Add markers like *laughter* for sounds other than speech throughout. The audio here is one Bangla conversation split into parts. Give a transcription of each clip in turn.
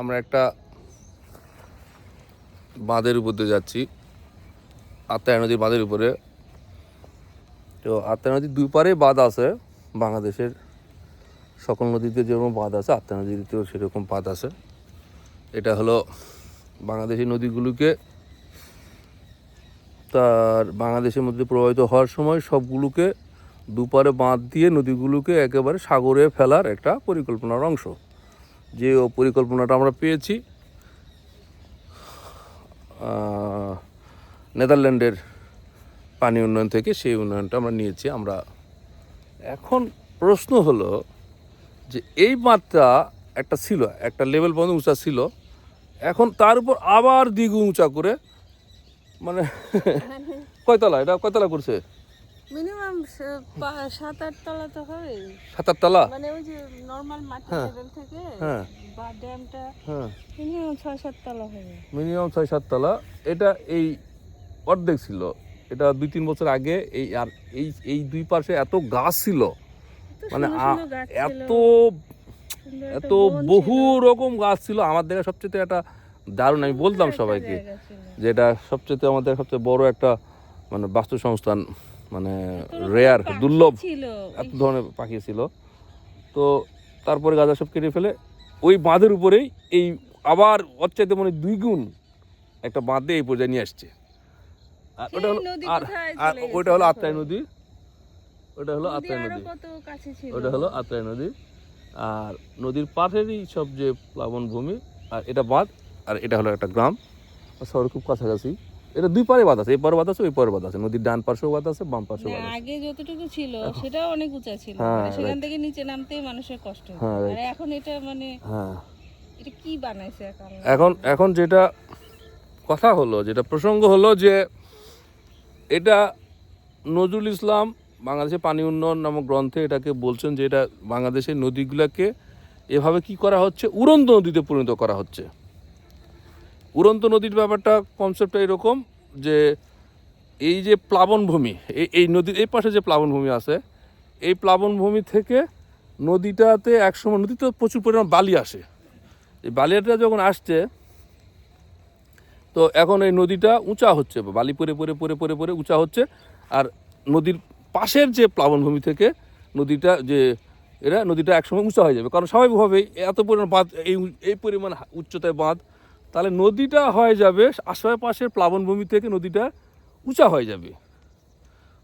আমরা একটা বাঁধের উপর দিয়ে যাচ্ছি। আত্মায় নদীর বাঁধের উপরে। তো আত্মায় নদীর দুই পারে বাঁধ আছে, বাংলাদেশের সকল নদীতে যেরকম বাঁধ আছে আত্মা নদীতেও সেরকম বাঁধ আছে। এটা হলো বাংলাদেশি নদীগুলোকে তার বাংলাদেশের মধ্যে প্রবাহিত হওয়ার সময় সবগুলোকে দুপারে বাঁধ দিয়ে নদীগুলোকে একেবারে সাগরে ফেলার একটা পরিকল্পনার অংশ। যে ও পরিকল্পনাটা আমরা পেয়েছি নেদারল্যান্ডের পানি উন্নয়ন থেকে সেই উন্নয়নটা আমরা নিয়েছি। আমরা এখন প্রশ্ন হলো যে এই বাঁধটা একটা ছিল একটা লেভেল পর্যন্ত উঁচা ছিল এখন তার উপর আবার দ্বিগুণ উঁচা করে মানে *laughs* কয়তলা এটা কয়তলা করছে? মিনিমাম সাত আট তলা তো হবে সাত আটতলা মানে ওই যে নর্মাল মাটি লেভেল থেকে হ্যাঁ। বা ড্যামটা হ্যাঁ। মিনিমাম ছয় সাত তলা হবে মিনিমাম ছয় সাততলা এটা এই অর্ধেক ছিল। এটা দুই তিন বছর আগে এই আর এই এই দুই পাশে এত গাছ ছিল। মানে এত এত বহু রকম গাছ ছিল। আমার দেখা সবচেয়ে একটা দারুণ আমি বলতাম সবাইকে ছিল। যেটা সবচেয়ে আমাদের সবচেয়ে বড় একটা মানে বাস্তু সংস্থান মানে রেয়ার দুর্লভ এত ধরনের পাখি ছিল। তো তারপরে গাঁজা সব কেটে ফেলে ওই বাঁধের উপরেই এই আবার ওর চাইতে মানে দুই গুণ একটা বাঁধে এই পর্যায়ে নিয়ে আসছে। আর ওটা হলো আর আর ওইটা হলো? আত্রাই নদী। ওটা হলো আত্রাই নদী। ওটা হলো আত্রাই নদী। আর নদীর পাশেরই সব যে প্লাবন ভূমি আর এটা বাঁধ আর এটা হলো একটা গ্রাম। শহর খুব কাছাকাছি। এটা দুই পারে বাঁধ আছে এই পারে বাঁধ আছে ওই পারে বাঁধ আছে। নদীর ডান পাশেও বাঁধ আছে বাম না, আছে। আগে যতটুকু ছিল সেটাও অনেক উঁচা ছিল। হ্যাঁ, মানে সেখান থেকে নিচে নামতে মানুষের কষ্ট। হ্যাঁ, আর এখন এটা মানে হ্যাঁ। এটা কি বানাইছে এখন এখন যেটা কথা হলো যেটা প্রসঙ্গ হলো যে এটা নজরুল ইসলাম বাংলাদেশের পানি উন্নয়ন নামক গ্রন্থে এটাকে বলছেন যে এটা বাংলাদেশের নদীগুলোকে এভাবে কি করা হচ্ছে? উড়ন্ত নদীতে পরিণত করা হচ্ছে। উড়ন্ত নদীর ব্যাপারটা কনসেপ্টটা এরকম যে এই যে প্লাবনভূমি এই এই নদীর, এই পাশে যে প্লাবনভূমি আছে, এই প্লাবনভূমি থেকে নদীটাতে একসময়, নদীতে প্রচুর পরিমাণ বালি আসে। এই বালিয়াটা যখন আসছে, তো এখন এই নদীটা উঁচা হচ্ছে, বালি পরে পরে পরে পরে পরে উঁচা হচ্ছে, আর নদীর পাশের যে প্লাবনভূমি থেকে নদীটা যে, এরা নদীটা একসময় উঁচা হয়ে যাবে। কারণ স্বাভাবিকভাবেই এত পরিমাণ বাঁধ, এই এই পরিমাণ উচ্চতায় বাঁধ তাহলে নদীটা হয়ে যাবে আশেপাশের প্লাবনভূমি থেকে নদীটা উঁচা হয়ে যাবে।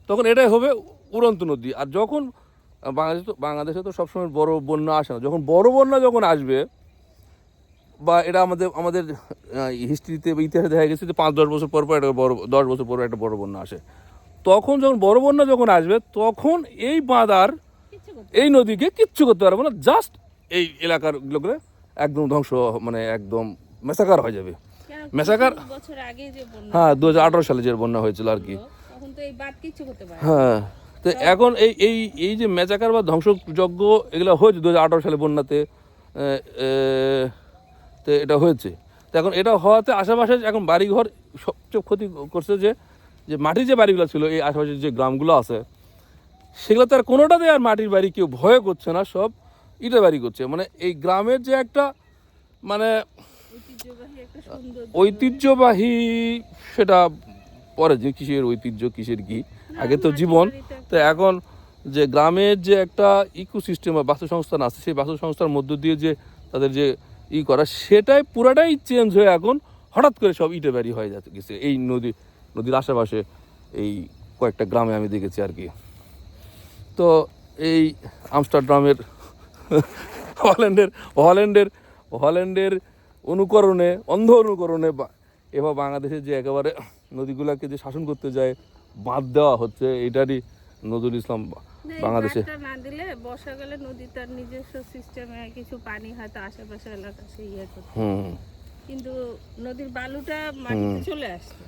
তখন এটাই হবে উড়ন্ত নদী। আর যখন বাংলাদেশে তো বাংলাদেশে তো সবসময় বড় বন্যা আসে না। যখন বড় বন্যা যখন আসবে, বা এটা আমাদের আমাদের হিস্ট্রিতে ইতিহাসে দেখা গেছে যে পাঁচ, দশ বছর পর পর একটা বড়, দশ বছর পর একটা বড় বন্যা আসে। তখন যখন বড় বন্যা যখন আসবে, তখন এই বাঁধ আর এই নদীকে কিচ্ছু করতে পারবে না। জাস্ট এই এলাকার লোকরা একদম ধ্বংস মানে একদম মেসাকার হয়ে যাবে। মেসাকার? হ্যাঁ দু হাজার আঠারো সালে যে বন্যা হয়েছিল আর কি। হ্যাঁ তো এখন এই এই এই যে মেচাকার বা ধ্বংসযজ্ঞ এগুলো হয়েছে দু হাজার আঠারো সালে বন্যাতে তো এটা হয়েছে। তো এখন এটা হওয়াতে আশেপাশে এখন বাড়িঘর সবচেয়ে ক্ষতি করছে যে যে মাটির যে বাড়িগুলো ছিল এই আশেপাশের যে গ্রামগুলো আছে সেগুলো তো আর কোনোটাতে আর মাটির বাড়ি কেউ ভয় করছে না সব ইটের বাড়ি করছে। মানে এই গ্রামের যে একটা মানে ঐতিহ্যবাহী সেটা পরে যে কিসের ঐতিহ্য কিসের কি? আগে তো জীবন। তো এখন যে গ্রামের যে একটা ইকোসিস্টেম বা বাস্তুসংস্থান আছে সেই বাস্তুসংস্থার মধ্য দিয়ে যে তাদের যে ই করা সেটাই পুরাটাই চেঞ্জ হয়ে এখন হঠাৎ করে সব ইটে বাড়ি হয়ে যাচ্ছে গেছে। এই নদী নদীর আশেপাশে এই কয়েকটা গ্রামে আমি দেখেছি আর কি। তো এই আমস্টারডামের হল্যান্ডের হল্যান্ডের হল্যান্ডের অনুকরণে অন্ধ অনুকরণে বা- এবার বাংলাদেশের যে একেবারে নদীগুলোকে যে শাসন করতে যায় বাঁধ দেওয়া হচ্ছে এটারই নজরুল ইসলাম বাংলাদেশে। বাঁধটা না দিলে বর্ষাকালে নদী তার নিজস্ব সিস্টেমে কিছু পানি হয়তো আশেপাশে ইয়ে করতে। কিন্তু নদীর বালুটা মাটিতে চলে আসছে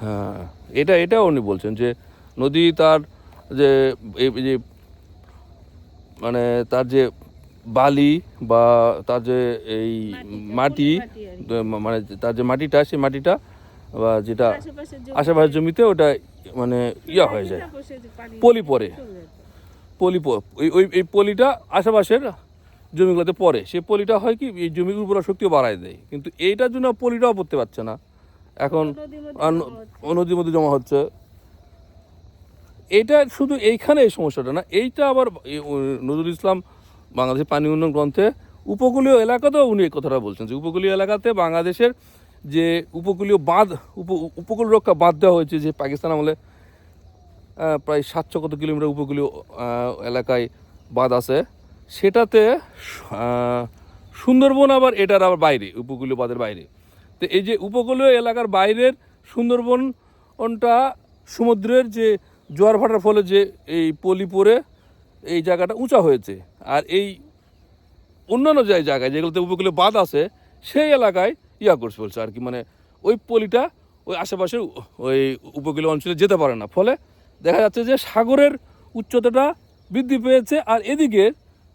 হ্যাঁ এটা এটাও উনি বলছেন যে নদী তার যে এই যে মানে তার যে বালি বা তার যে এই মাটি মানে তার যে মাটিটা সেই মাটিটা বা যেটা আশেপাশের জমিতে ওটা মানে ইয়া হয়ে যায়। পলি পরে পলি ওই এই পলিটা আশেপাশের জমিগুলোতে পড়ে। সেই পলিটা হয় কি এই জমির উর্বরা শক্তিও বাড়ায় দেয়। কিন্তু এইটার জন্য পলিটাও পড়তে পারছে না। এখন নদীর মধ্যে জমা হচ্ছে। এইটা শুধু এইখানে এই সমস্যাটা না এইটা আবার নজরুল ইসলাম বাংলাদেশের পানি উন্নয়ন গ্রন্থে উপকূলীয় এলাকাতেও উনি এই কথাটা বলছেন যে উপকূলীয় এলাকাতে বাংলাদেশের যে উপকূলীয় বাঁধ, উপ, উপকূল রক্ষা বাঁধ দেওয়া হয়েছে যে পাকিস্তান আমলে প্রায় সাতশো কত কিলোমিটার উপকূলীয় এলাকায় বাঁধ আছে। সেটাতে সুন্দরবন আবার এটার আবার বাইরে, উপকূলীয় বাঁধের বাইরে। তো এই যে উপকূলীয় এলাকার বাইরের সুন্দরবনটা সমুদ্রের যে জোয়ার ভাটার ফলে যে এই পলি পরে এই জায়গাটা উঁচা হয়েছে। আর এই অন্যান্য যে জায়গায় যেগুলোতে উপকূলে বাঁধ আছে, সেই এলাকায় ইয়া করছে বলছে আর কি। মানে ওই পলিটা ওই আশেপাশের ওই উপকূলীয় অঞ্চলে যেতে পারে না। ফলে দেখা যাচ্ছে যে সাগরের উচ্চতাটা বৃদ্ধি পেয়েছে আর এদিকে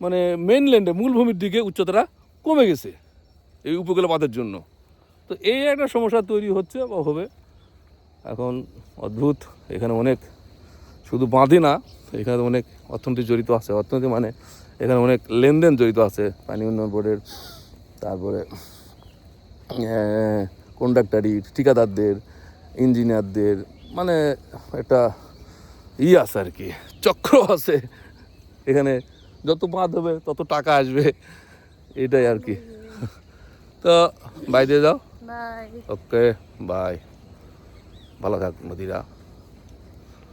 মানে মেনল্যান্ডে মূলভূমির দিকে উচ্চতাটা কমে গেছে এই উপকূলে বাঁধের জন্য। তো এই একটা সমস্যা তৈরি হচ্ছে বা হবে। এখন অদ্ভুত, এখানে অনেক শুধু বাঁধে না, এখানে অনেক অর্থনীতি জড়িত আছে। অর্থনীতি মানে এখানে অনেক লেনদেন জড়িত আছে পানি উন্নয়ন বোর্ডের তারপরে কন্ডাক্টারি ঠিকাদারদের ইঞ্জিনিয়ারদের মানে একটা ই আছে আর কি চক্র আছে। এখানে যত বাঁধ হবে তত টাকা আসবে এটাই আর কি। তো বাই দিয়ে যাও। ওকে বাই ভালো থাক নদীরা